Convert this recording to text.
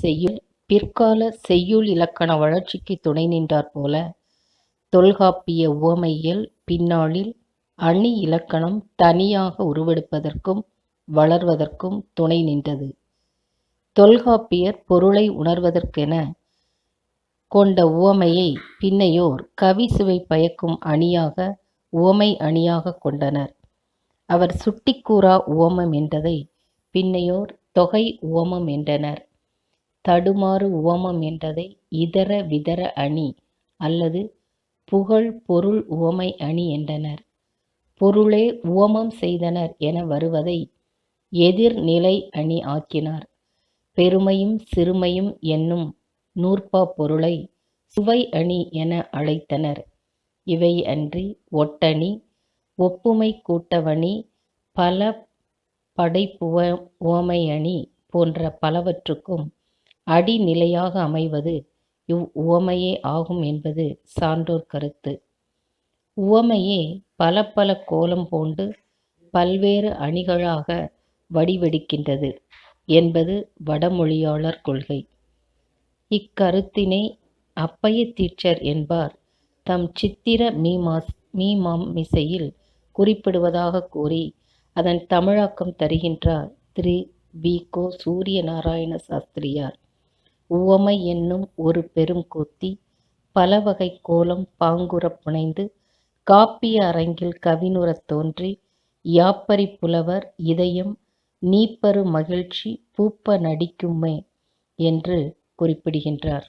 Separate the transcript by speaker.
Speaker 1: செய்யுள் பிற்கால செய்யுள் இலக்கண வளர்ச்சிக்கு துணை நின்றாற்போல, தொல்காப்பிய உவமையில் பின்னாளில் அணி இலக்கணம் தனியாக உருவெடுப்பதற்கும் வளர்வதற்கும் துணை நின்றது. தொல்காப்பியர் பொருளை உணர்வதற்கென கொண்ட உவமையை பின்னையோர் கவிசுவை பயக்கும் அணியாக உவமை அணியாகக் கொண்டனர். அவர் சுட்டிக் கூறா உவமம் என்றதை பின்னையோர் தொகை உவமம் என்றனர். தடுமாறு உவமம் என்றதை இதர விதர அணி அல்லது புகழ் பொருள் உவமை அணி என்றனர். பொருளே உவமம் செய்தனர் என வருவதை எதிர்நிலை அணி ஆக்கினார். பெருமையும் சிறுமையும் என்னும் நூற்பா பொருளை சுவை அணி என அழைத்தனர். இவையன்றி ஒட்டணி, ஒப்புமை கூட்டவணி, பல படைப்புவ உவமை அணி போன்ற பலவற்றுக்கும் அடிநிலையாக அமைவது இவ் உவமையே ஆகும் என்பது சான்றோர் கருத்து. உவமையே பல பல கோலம் பூண்டு பல்வேறு அணிகளாக வடிவெடுக்கின்றது என்பது வடமொழியாளர் கொள்கை. இக்கருத்தினை அப்பைய தீட்சர் என்பார் தம் சித்திர மீமாஸ் மீமாமிசையில் குறிப்பிடுவதாகக் கூறி அதன் தமிழாக்கம் தருகின்றார் திரு. வி. கோ. சூரிய நாராயண சாஸ்திரியார். உவமை என்னும் ஒரு பெரும் கூத்தி பலவகைக் கோலம் பாங்குறப் புனைந்து காப்பிய அரங்கில் கவினுறத் தோன்றி யாப்பரி புலவர் இதயம் நீப்பரு மகிழ்ச்சி பூப்ப நடிக்குமே என்று குறிப்பிடுகின்றார்.